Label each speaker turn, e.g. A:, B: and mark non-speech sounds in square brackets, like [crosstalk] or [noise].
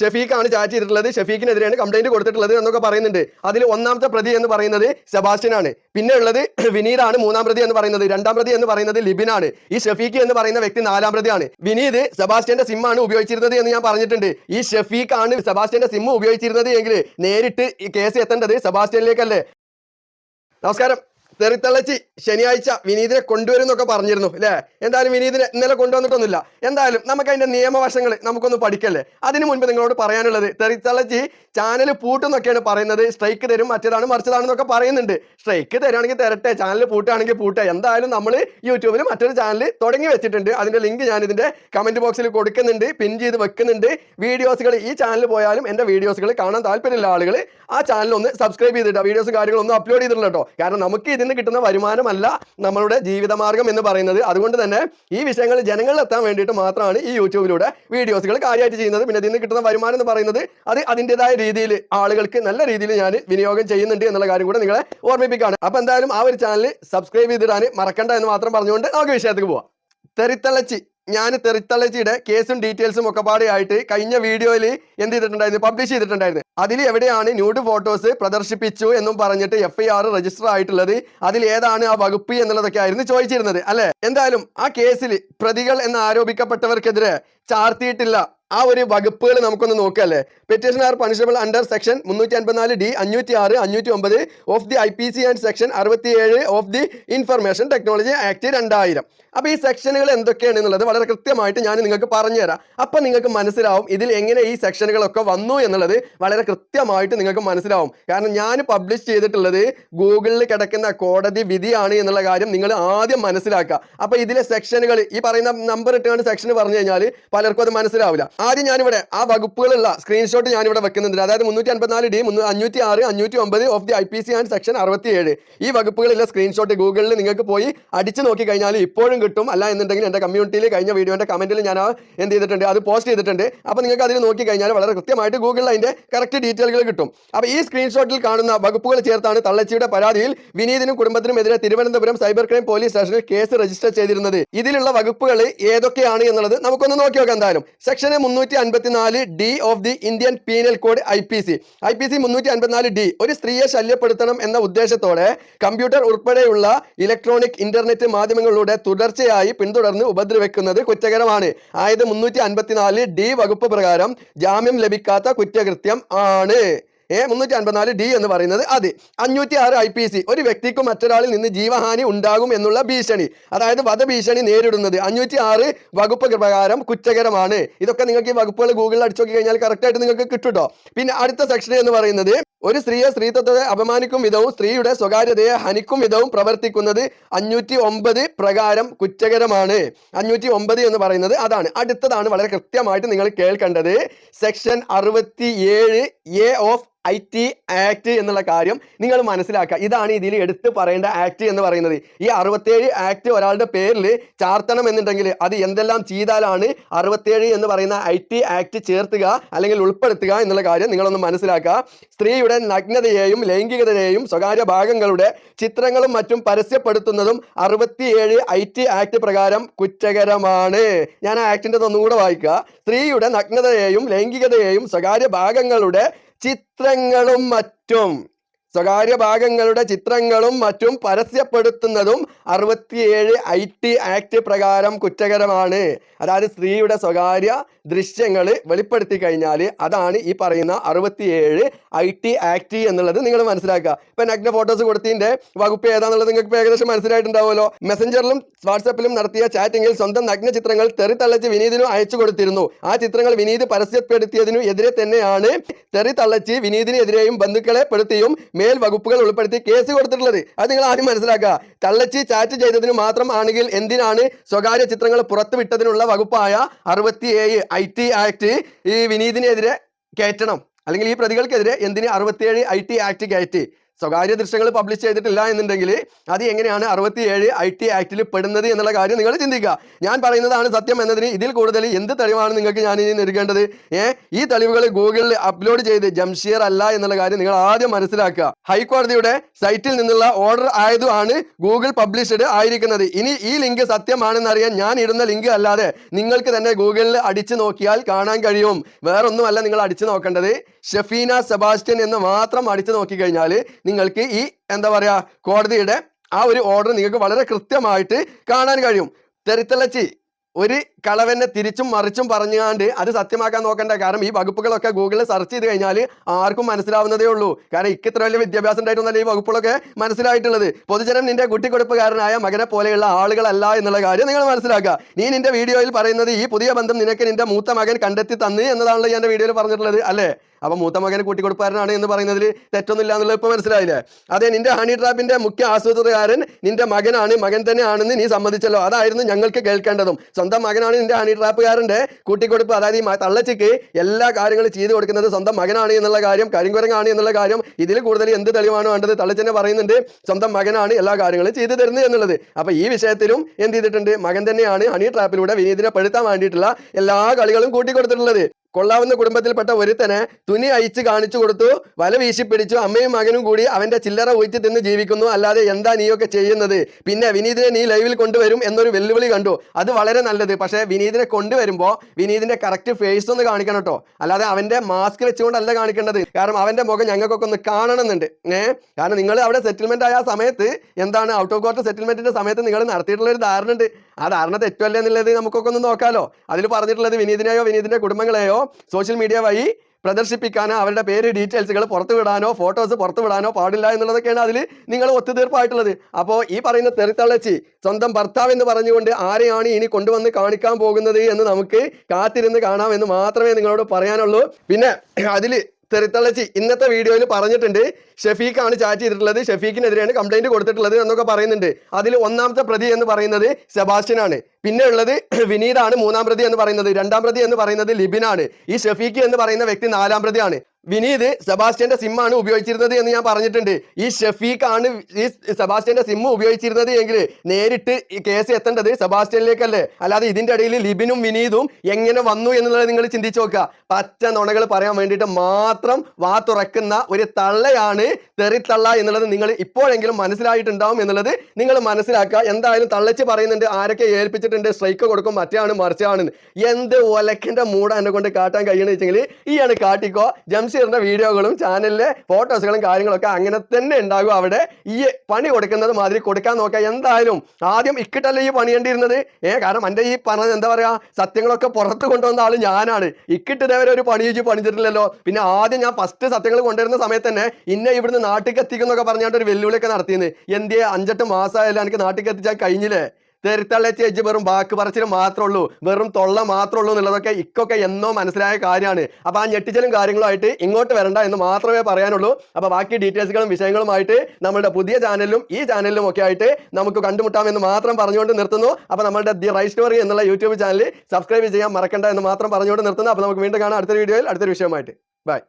A: ഷഫീഖാണ് chat ചെയ്തിട്ടുള്ളത്. ഷഫീഖിനെതിരെയാണ് complaint കൊടുത്തിട്ടുള്ളത് എന്നൊക്കെ പറയുന്നുണ്ട്. അതിൽ ഒന്നാമത്തെ പ്രതി എന്ന് പറയുന്നത് സെബാസ്റ്റ്യനാണ്. പിന്നെ ഉള്ളത് വിനീതാണ് മൂന്നാം പ്രതി എന്ന് പറയുന്നത്. രണ്ടാം പ്രതി എന്ന് പറയുന്നത് ലിബിനാണ്. ഈ ഷഫീഖ് എന്ന് പറയുന്ന വ്യക്തി നാലാം പ്രതിയാണ്. വിനീത് സെബാസ്റ്റ്യന്റെ സിം ആണ് ഉപയോഗിച്ചിരുന്നത് എന്ന് ഞാൻ പറഞ്ഞിട്ടുണ്ട്. ഈ ഷഫീഖാണ് സെബാസ്റ്റ്യന്റെ സിം ഉപയോഗിച്ചിരുന്നത് എങ്കിൽ നേരിട്ട് ഈ കേസ് എത്തേണ്ടത് സെബാസ്റ്റ്യനിലേക്കല്ലേ. നമസ്കാരം. തെറിത്തള്ളച്ചി ശനിയാഴ്ച വിനീതിനെ കൊണ്ടുവരും എന്നൊക്കെ പറഞ്ഞിരുന്നു അല്ലേ? എന്തായാലും വിനീതിനെ ഇന്നലെ കൊണ്ടുവന്നിട്ടൊന്നുമില്ല. എന്തായാലും നമുക്ക് അതിന്റെ നിയമവശങ്ങൾ നമുക്കൊന്ന് പഠിക്കല്ലേ? അതിനു മുൻപ് നിങ്ങളോട് പറയാനുള്ളത് തെറിത്തള്ളച്ചി ചാനൽ പൂട്ടുന്നൊക്കെയാണ് പറയുന്നത് സ്ട്രൈക്ക് തരും മറ്റേതാണ് മറിച്ചതാണെന്നൊക്കെ പറയുന്നുണ്ട്. സ്ട്രൈക്ക് തരുവാണെങ്കിൽ തരട്ടെ ചാനൽ പൂട്ടുകയാണെങ്കിൽ പൂട്ടെ. എന്തായാലും നമ്മൾ യൂട്യൂബിൽ മറ്റൊരു ചാനൽ തുടങ്ങി വെച്ചിട്ടുണ്ട്. അതിന്റെ ലിങ്ക് ഞാൻ ഇതിന്റെ കമന്റ് ബോക്സിൽ കൊടുക്കുന്നുണ്ട് പിൻ ചെയ്ത് വെക്കുന്നുണ്ട്. വീഡിയോസുകൾ ഈ ചാനൽ പോയാലും എന്റെ വീഡിയോസുകൾ കാണാൻ താല്പര്യമുള്ള ആളുകൾ ആ ചാനൽ ഒന്ന് സബ്സ്ക്രൈബ് ചെയ്തിട്ട്. വീഡിയോസും കാര്യങ്ങളൊന്നും അപ്ലോഡ് ചെയ്തിട്ടില്ല കേട്ടോ കാരണം നമുക്ക് ഇതിൽ നിന്ന് കിട്ടുന്ന വരുമാനമല്ല നമ്മളുടെ ജീവിതമാർഗം എന്ന് പറയുന്നത്. അതുകൊണ്ട് തന്നെ ഈ വിഷയങ്ങൾ ജനങ്ങളിൽ എത്താൻ വേണ്ടിയിട്ട് മാത്രമാണ് ഈ യൂട്യൂബിലൂടെ വീഡിയോസുകൾ കാര്യമായിട്ട് ചെയ്യുന്നത്. പിന്നെ ഇതിൽ നിന്ന് കിട്ടുന്ന വരുമാനം എന്ന് പറയുന്നത് അത് അതിന്റെതായ രീതിയിൽ ആളുകൾക്ക് നല്ല രീതിയിൽ ഞാൻ വിനിയോഗം ചെയ്യുന്നുണ്ട് എന്നുള്ള കാര്യം കൂടെ നിങ്ങളെ ഓർമ്മിപ്പിക്കുകയാണ്. അപ്പോൾ എന്തായാലും ആ ഒരു ചാനൽ സബ്സ്ക്രൈബ് ചെയ്തിടാൻ മറക്കണ്ട എന്ന് മാത്രം പറഞ്ഞുകൊണ്ട് നമുക്ക് വിഷയത്തിൽ പോവാം. തെറിത്തള്ളച്ചി ഞാൻ തെറിത്തള്ളച്ചിയുടെ കേസും ഡീറ്റെയിൽസും ഒക്കെ പാടെയായിട്ട് കഴിഞ്ഞ വീഡിയോയിൽ എന്ത് ചെയ്തിട്ടുണ്ടായിരുന്നു? പബ്ലിഷ് ചെയ്തിട്ടുണ്ടായിരുന്നു. അതിൽ എവിടെയാണ് ന്യൂഡ് ഫോട്ടോസ് പ്രദർശിപ്പിച്ചു എന്നും പറഞ്ഞിട്ട് എഫ് രജിസ്റ്റർ ആയിട്ടുള്ളത്. അതിൽ ഏതാണ് ആ വകുപ്പ് എന്നുള്ളതൊക്കെ ആയിരുന്നു ചോദിച്ചിരുന്നത്. അല്ലെ? എന്തായാലും ആ കേസിൽ പ്രതികൾ എന്ന് ആരോപിക്കപ്പെട്ടവർക്കെതിരെ ചാർത്തിയിട്ടില്ല. ആ ഒരു വകുപ്പുകൾ നമുക്കൊന്ന് നോക്കല്ലേ? Petition are punishable under section മുന്നൂറ്റി അൻപത്തിനാല് ഡി അഞ്ഞൂറ്റി ആറ് അഞ്ഞൂറ്റി ഒമ്പത് of the I P C and section അറുപത്തിയേഴ് of the information technology act രണ്ടായിരം. അപ്പൊ ഈ സെക്ഷനുകൾ എന്തൊക്കെയാണ് എന്നുള്ളത് വളരെ കൃത്യമായിട്ട് ഞാൻ നിങ്ങൾക്ക് പറഞ്ഞുതരാം. അപ്പൊ നിങ്ങൾക്ക് മനസ്സിലാവും ഇതിൽ എങ്ങനെ ഈ സെക്ഷനുകളൊക്കെ വന്നു എന്നുള്ളത് വളരെ കൃത്യമായിട്ട് നിങ്ങൾക്ക് മനസ്സിലാവും. കാരണം ഞാൻ പബ്ലിഷ് ചെയ്തിട്ടുള്ളത് ഗൂഗിളിൽ കിടക്കുന്ന കോടതി വിധിയാണ് എന്നുള്ള കാര്യം നിങ്ങൾ ആദ്യം മനസ്സിലാക്കുക. അപ്പൊ ഇതിലെ സെക്ഷനുകൾ ഈ പറയുന്ന നമ്പർ ഇട്ടുകൊണ്ട് സെക്ഷൻ പറഞ്ഞു കഴിഞ്ഞാൽ പലർക്കും അത് മനസ്സിലാവില്ല. ആദ്യം ഞാനിവിടെ ആ വകുപ്പുകളുള്ള സ്ക്രീൻഷോട്ട് ഞാനിവിടെ വെക്കുന്നുണ്ട്. അതായത് മുന്നൂറ്റി അൻപത്തിനാല് ഡി അഞ്ഞൂറ്റി ആറ് അഞ്ഞൂറ്റി ഒമ്പത് of the I P C and section അറുപത്തിയേഴ്. ഈ വകുപ്പുകളിലെ സ്ക്രീൻഷോട്ട് ഗൂഗിളിൽ നിങ്ങൾക്ക് പോയി അടിച്ചു നോക്കി കഴിഞ്ഞാൽ ഇപ്പോഴും കിട്ടും. അല്ല എന്നുണ്ടെങ്കിൽ എന്റെ കമ്മ്യൂണിറ്റിയിൽ കഴിഞ്ഞ വീഡിയോന്റെ കമന്റിൽ ഞാൻ എന്ത് ചെയ്തിട്ടുണ്ട്? അത് പോസ്റ്റ് ചെയ്തിട്ടുണ്ട്. അപ്പോൾ നിങ്ങൾക്ക് അതിൽ നോക്കി കഴിഞ്ഞാൽ വളരെ കൃത്യമായിട്ട് ഗൂഗിളിൽ അതിന്റെ കറക്റ്റ് ഡീറ്റെയിലുകൾ കിട്ടും. അപ്പോൾ ഈ സ്ക്രീൻഷോട്ടിൽ കാണുന്ന വകുപ്പുകൾ ചേർത്താണ് തള്ളച്ചിയുടെ പരാതിയിൽ വിനീതിനും കുടുംബത്തിനും എതിരെ തിരുവനന്തപുരം സൈബർ ക്രൈം പോലീസ് സ്റ്റേഷനിൽ കേസ് രജിസ്റ്റർ ചെയ്തിരുന്നത്. ഇതിലുള്ള വകുപ്പുകൾ ഏതൊക്കെയാണ് എന്നുള്ളത് നമുക്കൊന്ന് നോക്കി നോക്കാം എന്തായാലും. സെക്ഷൻ മുന്നൂറ്റി അൻപത്തിനാല് D of the Indian penal code I P C I P C മുന്നൂറ്റി അൻപത്തിനാല് ഡി ഒരു സ്ത്രീയെ ശല്യപ്പെടുത്തണം എന്ന ഉദ്ദേശത്തോടെ കമ്പ്യൂട്ടർ ഉൾപ്പെടെയുള്ള ഇലക്ട്രോണിക് ഇന്റർനെറ്റ് മാധ്യമങ്ങളിലൂടെ തുടർച്ചയായി പിന്തുടർന്ന് ഉപദ്രവിക്കുന്നത് കുറ്റകരമാണ്. ആയത് മുന്നൂറ്റി അൻപത്തിനാല് ഡി വകുപ്പ് പ്രകാരം ജാമ്യം ലഭിക്കാത്ത കുറ്റകൃത്യം ആണ്. ഏ മുന്നൂറ്റി അൻപത്തിനാല് ഡി എന്ന് പറയുന്നത് അത്. അഞ്ഞൂറ്റി ആറ് ഐ പി സി ഒരു വ്യക്തിക്കും മറ്റൊരാളിൽ നിന്ന് ജീവഹാനി ഉണ്ടാകും എന്നുള്ള ഭീഷണി. അതായത് വധഭീഷണി നേരിടുന്നത്. അഞ്ഞൂറ്റി ആറ് വകുപ്പ് പ്രകാരം കുറ്റകരമാണ്. ഇതൊക്കെ നിങ്ങൾക്ക് ഈ വകുപ്പുകൾ ഗൂഗിളിൽ അടിച്ചു നോക്കി കഴിഞ്ഞാൽ കറക്റ്റായിട്ട് നിങ്ങൾക്ക് കിട്ടുട്ടോ. പിന്നെ അടുത്ത സെക്ഷൻ എന്ന് പറയുന്നത് ഒരു സ്ത്രീയെ സ്ത്രീത്വത്തെ അപമാനിക്കും വിധവും സ്ത്രീയുടെ സ്വകാര്യതയെ ഹനിക്കും വിധവും പ്രവർത്തിക്കുന്നത് അഞ്ഞൂറ്റി ഒമ്പത് പ്രകാരം കുറ്റകരമാണ്. അഞ്ഞൂറ്റി ഒമ്പത് എന്ന് പറയുന്നത് അതാണ്. അടുത്തതാണ് വളരെ കൃത്യമായിട്ട് നിങ്ങൾ കേൾക്കേണ്ടത്. സെക്ഷൻ അറുപത്തി ഏഴ് A of I T act എന്നുള്ള കാര്യം നിങ്ങൾ മനസ്സിലാക്കുക. ഇതാണ് ഇതിൽ എടുത്തു പറയേണ്ട ആക്ട് എന്ന് പറയുന്നത്. ഈ അറുപത്തേഴ് ആക്ട് ഒരാളുടെ പേരിൽ ചാർത്തണം എന്നുണ്ടെങ്കിൽ അത് എന്തെല്ലാം ചെയ്താലാണ് അറുപത്തേഴ് എന്ന് പറയുന്ന ഐ ടി ആക്ട് ചേർത്തുക അല്ലെങ്കിൽ ഉൾപ്പെടുത്തുക എന്നുള്ള കാര്യം നിങ്ങളൊന്ന് മനസ്സിലാക്കുക. സ്ത്രീയുടെ നഗ്നതയെയും ലൈംഗികതയെയും സ്വകാര്യ ഭാഗങ്ങളുടെ ചിത്രങ്ങളും മറ്റും പരസ്യപ്പെടുത്തുന്നതും അറുപത്തിയേഴ് ഐ ടി ആക്ട് പ്രകാരം കുറ്റകരമാണ്. ഞാൻ ആ ആക്ടിന്റെ ഒന്നുകൂടെ വായിക്കുക. സ്ത്രീയുടെ നഗ്നതയെയും ലൈംഗികതയെയും സ്വകാര്യ ഭാഗങ്ങളുടെ ചിത്രങ്ങളും മറ്റും. സ്വകാര്യ ഭാഗങ്ങളുടെ ചിത്രങ്ങളും മറ്റും പരസ്യപ്പെടുത്തുന്നതും അറുപത്തിയേഴ് ഐ ടി ആക്ട് പ്രകാരം കുറ്റകരമാണ്. അതായത് സ്ത്രീയുടെ സ്വകാര്യ ദൃശ്യങ്ങൾ വെളിപ്പെടുത്തി കഴിഞ്ഞാൽ അതാണ് ഈ പറയുന്ന അറുപത്തിയേഴ് ഐ ടി ആക്ട് എന്നുള്ളത് നിങ്ങൾ മനസ്സിലാക്കുക. ഇപ്പൊ നഗ്ന ഫോട്ടോസ് കൊടുത്തിന്റെ വകുപ്പ് ഏതാണെന്നുള്ളത് നിങ്ങൾക്ക് ഏകദേശം മനസ്സിലായിട്ടുണ്ടാവുമല്ലോ. മെസ്സഞ്ചറിലും വാട്സാപ്പിലും നടത്തിയ ചാറ്റിങ്ങിൽ സ്വന്തം നഗ്ന ചിത്രങ്ങൾ തെറിത്തള്ളച്ച് വിനീതിനും അയച്ചു കൊടുത്തിരുന്നു. ആ ചിത്രങ്ങൾ വിനീത് പരസ്യപ്പെടുത്തിയതിനു എതിരെ തന്നെയാണ് തെറി തള്ളച്ച് വിനീതിനെതിരെയും ബന്ധുക്കളെ പെടുത്തിയും മേൽ വകുപ്പുകൾ ഉൾപ്പെടുത്തി കേസ് കൊടുത്തിട്ടുള്ളത്. അത് നിങ്ങൾ ആദ്യം മനസ്സിലാക്കുക. തള്ളച്ചി ചാറ്റ് ചെയ്തതിന് മാത്രം ആണെങ്കിൽ എന്തിനാണ് സ്വകാര്യ ചിത്രങ്ങൾ പുറത്തുവിട്ടതിനുള്ള വകുപ്പായ അറുപത്തി ഏഴ് ഐ ടി ആക്ട് ഈ വിനീതിനെതിരെ കയറ്റണം. അല്ലെങ്കിൽ ഈ പ്രതികൾക്കെതിരെ എന്തിന് അറുപത്തിയേഴ് ഐ ടി ആക്ട് കയറ്റി? സ്വകാര്യ ദൃശ്യങ്ങൾ പബ്ലിഷ് ചെയ്തിട്ടില്ല എന്നുണ്ടെങ്കിൽ അത് എങ്ങനെയാണ് അറുപത്തിയേഴ് ഐ ടി ആക്ടിൽ പെടുന്നത് എന്നുള്ള കാര്യം നിങ്ങൾ ചിന്തിക്കുക. ഞാൻ പറയുന്നതാണ് സത്യം എന്നതിന് ഇതിൽ കൂടുതൽ എന്ത് തെളിവാണ് നിങ്ങൾക്ക് ഞാൻ ഇനി നൽകേണ്ടത്? ഈ തെളിവുകൾ ഗൂഗിളിൽ അപ്ലോഡ് ചെയ്ത് ജംഷിയർ അല്ല എന്നുള്ള കാര്യം നിങ്ങൾ ആദ്യം മനസ്സിലാക്കുക. ഹൈക്കോടതിയുടെ സൈറ്റിൽ നിന്നുള്ള ഓർഡർ ആയതുമാണ് ഗൂഗിൾ പബ്ലിഷ്ഡ് ആയിരിക്കുന്നത്. ഇനി ഈ ലിങ്ക് സത്യമാണെന്ന് അറിയാൻ ഞാൻ ഇടുന്ന ലിങ്ക് അല്ലാതെ നിങ്ങൾക്ക് തന്നെ ഗൂഗിളിൽ അടിച്ചു നോക്കിയാൽ കാണാൻ കഴിയും. വേറൊന്നുമല്ല നിങ്ങൾ അടിച്ചു നോക്കേണ്ടത്. ഷെഫീന സെബാസ്റ്റ്യൻ എന്ന് മാത്രം അടിച്ചു നോക്കിക്കഴിഞ്ഞാൽ നിങ്ങൾക്ക് ഈ എന്താ പറയാ കോടതിയുടെ ആ ഒരു ഓർഡർ നിങ്ങൾക്ക് വളരെ കൃത്യമായിട്ട് കാണാൻ കഴിയും. തെരുത്തലച്ചി ഒരു കളവനെ തിരിച്ചും മറിച്ചും പറഞ്ഞുകൊണ്ട് അത് സത്യമാക്കാൻ നോക്കണ്ട കാരണം ഈ വകുപ്പുകളൊക്കെ ഗൂഗിളിൽ സെർച്ച് ചെയ്ത് കഴിഞ്ഞാൽ ആർക്കും മനസ്സിലാവുന്നതേ ഉള്ളൂ. കാരണം ഇക്ക് ഇത്ര വലിയ വിദ്യാഭ്യാസം ഉണ്ടായിട്ടൊന്നല്ല ഈ വകുപ്പുകളൊക്കെ മനസ്സിലായിട്ടുള്ളത്. പൊതുജനം നിന്റെ കുട്ടിക്കൊടുപ്പുകാരനായ മകനെ പോലെയുള്ള ആളുകളല്ല എന്നുള്ള കാര്യം നിങ്ങൾ മനസ്സിലാക്കുക. നീ നിന്റെ വീഡിയോയിൽ പറയുന്നത് ഈ പുതിയ ബന്ധം നിനക്ക് നിന്റെ മൂത്ത മകൻ കണ്ടെത്തി തന്ന് എന്നതാണല്ലോ ഞാൻ വീഡിയോയിൽ പറഞ്ഞിട്ടുള്ളത് അല്ലേ? അപ്പൊ മൂത്ത മകൻ കൂട്ടിക്കൊടുപ്പാരനാണ് എന്ന് പറയുന്നതിൽ തെറ്റൊന്നുമില്ല എന്നുള്ളത് ഇപ്പൊ മനസ്സിലായില്ലേ? അതെ നിന്റെ ഹണി ട്രാപ്പിന്റെ മുഖ്യ ആസൂത്രകാരൻ നിന്റെ മകനാണ് മകൻ തന്നെയാണെന്ന് നീ സമ്മതിച്ചല്ലോ. അതായിരുന്നു ഞങ്ങൾക്ക് കേൾക്കേണ്ടതും. സ്വന്തം മകനാണ് നിന്റെ ഹണി ട്രാപ്പുകാരന്റെ കൂട്ടിക്കൊടുപ്പ്. അതായത് ഈ തള്ളച്ചിക്ക് എല്ലാ കാര്യങ്ങളും ചെയ്തു കൊടുക്കുന്നത് സ്വന്തം മകനാണ് എന്നുള്ള കാര്യം കരിങ്കുരങ്ങാണ് എന്നുള്ള കാര്യം ഇതിൽ കൂടുതൽ എന്ത് തെളിവാണ് വേണ്ടത് തള്ളച്ചനെ പറയുന്നുണ്ട്. സ്വന്തം മകനാണ് എല്ലാ കാര്യങ്ങളും ചെയ്തു തരുന്നത് എന്നുള്ളത്. അപ്പൊ ഈ വിഷയത്തിലും എന്ത് ചെയ്തിട്ടുണ്ട്? മകൻ തന്നെയാണ് ഹണി ട്രാപ്പിലൂടെ വിനീതിനെ പെടുത്താൻ വേണ്ടിയിട്ടുള്ള എല്ലാ കളികളും കൂട്ടിക്കൊടുത്തിട്ടുള്ളത്. കൊള്ളാവുന്ന കുടുംബത്തിൽപ്പെട്ട ഒരുത്തനെ തുണി അയച്ച് കാണിച്ചു കൊടുത്തു വല വീശി പിടിച്ചു അമ്മയും മകനും കൂടി അവന്റെ ചില്ലറ ഊറ്റി തിന്ന് ജീവിക്കുന്നു. അല്ലാതെ എന്താ നീയൊക്കെ ചെയ്യുന്നത്? പിന്നെ വിനീതിനെ നീ ലൈവിൽ കൊണ്ടുവരും എന്നൊരു വെല്ലുവിളി കണ്ടു. അത് വളരെ നല്ലത്. പക്ഷേ വിനീതിനെ കൊണ്ടുവരുമ്പോൾ വിനീതിന്റെ കറക്റ്റ് ഫേസ് ഒന്ന് കാണിക്കണം കേട്ടോ. അല്ലാതെ അവന്റെ മാസ്ക് വെച്ചുകൊണ്ടല്ല കാണിക്കേണ്ടത്. കാരണം അവന്റെ മുഖം ഞങ്ങൾക്കൊക്കെ ഒന്ന് കാണണമെന്നുണ്ട്. ഏ? കാരണം നിങ്ങൾ അവിടെ സെറ്റിൽമെന്റ് ആയ സമയത്ത് എന്താണ് ഔട്ട് ഓഫ് കോർട്ട് സെറ്റിൽമെന്റിന്റെ സമയത്ത് നിങ്ങൾ നടത്തിയിട്ടുള്ള ഒരു ധാരണ ഉണ്ട് ആ ധാരണ തെറ്റല്ലേ എന്നുള്ളത് നമുക്കൊക്കെ ഒന്ന് നോക്കാലോ. അതിൽ പറഞ്ഞിട്ടുള്ളത് വിനീതിനെയോ വിനീതിന്റെ കുടുംബങ്ങളെയോ സോഷ്യൽ മീഡിയ വഴി പ്രദർശിപ്പിക്കാനോ അവരുടെ പേര് ഡീറ്റെയിൽസുകൾ പുറത്തു വിടാനോ ഫോട്ടോസ് പുറത്തു വിടാനോ പാടില്ല എന്നുള്ളതൊക്കെയാണ് അതിൽ നിങ്ങൾ ഒത്തുതീർപ്പായിട്ടുള്ളത്. അപ്പോൾ ഈ പറയുന്ന തെറിത്തള്ളച്ചി സ്വന്തം ഭർത്താവ് എന്ന് പറഞ്ഞുകൊണ്ട് ആരെയാണ് ഇനി കൊണ്ടുവന്ന് കാണിക്കാൻ പോകുന്നത് എന്ന് നമുക്ക് കാത്തിരുന്ന് കാണാം എന്ന് മാത്രമേ നിങ്ങളോട് പറയാനുള്ളൂ. പിന്നെ അതിൽ തെറിത്തള്ളച്ചി ഇന്നത്തെ വീഡിയോയിൽ പറഞ്ഞിട്ടുണ്ട് ഷഫീഖാണ് ചാറ്റ് ചെയ്തിട്ടുള്ളത്. ഷഫീഖിനെതിരെയാണ് കംപ്ലൈന്റ് കൊടുത്തിട്ടുള്ളത് എന്നൊക്കെ പറയുന്നുണ്ട്. അതിൽ ഒന്നാമത്തെ പ്രതി എന്ന് പറയുന്നത് സെബാസ്റ്റ്യൻ ആണ് പിന്നെ ഉള്ളത് [clears throat] വിനീതാണ് മൂന്നാം പ്രതി എന്ന് പറയുന്നത്. രണ്ടാം പ്രതി എന്ന് പറയുന്നത് ലിബിനാണ്. ഈ ഷഫീഖ് എന്ന് പറയുന്ന വ്യക്തി നാലാം പ്രതിയാണ്. വിനീത് സെബാസ്റ്റ്യന്റെ സിം ആണ് ഉപയോഗിച്ചിരുന്നത് എന്ന് ഞാൻ പറഞ്ഞിട്ടുണ്ട്. ഈ ഷെഫീഖാണ് ആണ് ഈ സെബാസ്റ്റ്യന്റെ സിം ഉപയോഗിച്ചിരുന്നത് എങ്കിൽ നേരിട്ട് ഈ കേസ് എത്തേണ്ടത് സെബാസ്റ്റ്യനിലേക്കല്ലേ? അല്ലാതെ ഇതിന്റെ ഇടയിൽ ലിബിനും വിനീതും എങ്ങനെ വന്നു എന്നുള്ളത് നിങ്ങൾ ചിന്തിച്ചു നോക്കുക. പച്ച നുണകൾ പറയാൻ വേണ്ടിയിട്ട് മാത്രം വാ തുറക്കുന്ന ഒരു തള്ളയാണ് തെറിത്തള്ള എന്നുള്ളത് നിങ്ങൾ ഇപ്പോഴെങ്കിലും മനസ്സിലായിട്ടുണ്ടാവും എന്നുള്ളത് നിങ്ങൾ മനസ്സിലാക്കുക. എന്തായാലും തള്ളച്ച് പറയുന്നുണ്ട് ആരൊക്കെ ഏൽപ്പിച്ചിട്ടുണ്ട്? സ്ട്രൈക്ക് കൊടുക്കും മറ്റാണ് മറിച്ചാണ് എന്ത് ഒലക്കിന്റെ മൂട എന്നെ കൊണ്ട് കാട്ടാൻ കഴിയണമെന്ന് വെച്ചെങ്കിൽ ഈ ആണ് കാട്ടിക്കോ ജംഷീറിന്റെ വീഡിയോകളും ചാനലിലെ ഫോട്ടോസുകളും കാര്യങ്ങളൊക്കെ അങ്ങനെ തന്നെ ഉണ്ടാകും അവിടെ. ഈ പണി കൊടുക്കുന്നത് മാതിരി കൊടുക്കാൻ നോക്കുക എന്തായാലും ആദ്യം ഇക്കിട്ടല്ലേ ഈ പണിയേണ്ടിയിരുന്നത്? ഏ കാരണം എന്റെ ഈ പറഞ്ഞത് എന്താ പറയുക സത്യങ്ങളൊക്കെ പുറത്ത് കൊണ്ടുവന്ന ആൾ ഞാനാണ്. ഇക്കിട്ട് ഇതേവരെ ഒരു പണി ചോദിച്ചു പണിച്ചിട്ടില്ലല്ലോ പിന്നെ ആദ്യം ഞാൻ ഫസ്റ്റ് സത്യങ്ങൾ കൊണ്ടുവരുന്ന സമയത്ത് തന്നെ ഇന്നെ ഇവിടുന്ന് നാട്ടിൽ എത്തിക്കുന്നൊക്കെ പറഞ്ഞാണ്ട് ഒരു വെല്ലുവിളിയൊക്കെ നടത്തിയെന്ന്. എന്തിയെ? അഞ്ചെട്ട് മാസമായാലും എനിക്ക് നാട്ടിൽ എത്തിച്ചാൽ കഴിഞ്ഞില്ലേ? തെരുത്തള്ള ചേച്ചി വെറും വാക്ക് പറച്ചിൽ മാത്രമേ ഉള്ളൂ വെറും തൊള്ള മാത്രമേ ഉള്ളൂ എന്നുള്ളതൊക്കെ ഇക്കൊക്കെ എന്നോ മനസ്സിലായ കാര്യമാണ്. അപ്പൊ ആ ഞെട്ടിച്ചലും കാര്യങ്ങളുമായിട്ട് ഇങ്ങോട്ട് വരണ്ട എന്ന് മാത്രമേ പറയാനുള്ളൂ. അപ്പൊ ബാക്കി ഡീറ്റെയിൽസുകളും വിഷയങ്ങളുമായിട്ട് നമ്മുടെ പുതിയ ചാനലിലും ഈ ചാനലിലും ഒക്കെ ആയിട്ട് നമുക്ക് കണ്ടുമുട്ടാമെന്ന് മാത്രം പറഞ്ഞുകൊണ്ട് നിർത്തുന്നു. അപ്പൊ നമ്മുടെ ദി റൈറ്റ് സ്റ്റോറി എന്നുള്ള യൂട്യൂബ് ചാനൽ സബ്സ്ക്രൈബ് ചെയ്യാൻ മറക്കണ്ട എന്ന് മാത്രം പറഞ്ഞുകൊണ്ട് നിർത്തുന്നു. അപ്പൊ നമുക്ക് വീണ്ടും കാണാം അടുത്ത വീഡിയോയിൽ അടുത്തൊരു വിഷയമായിട്ട് ബൈ.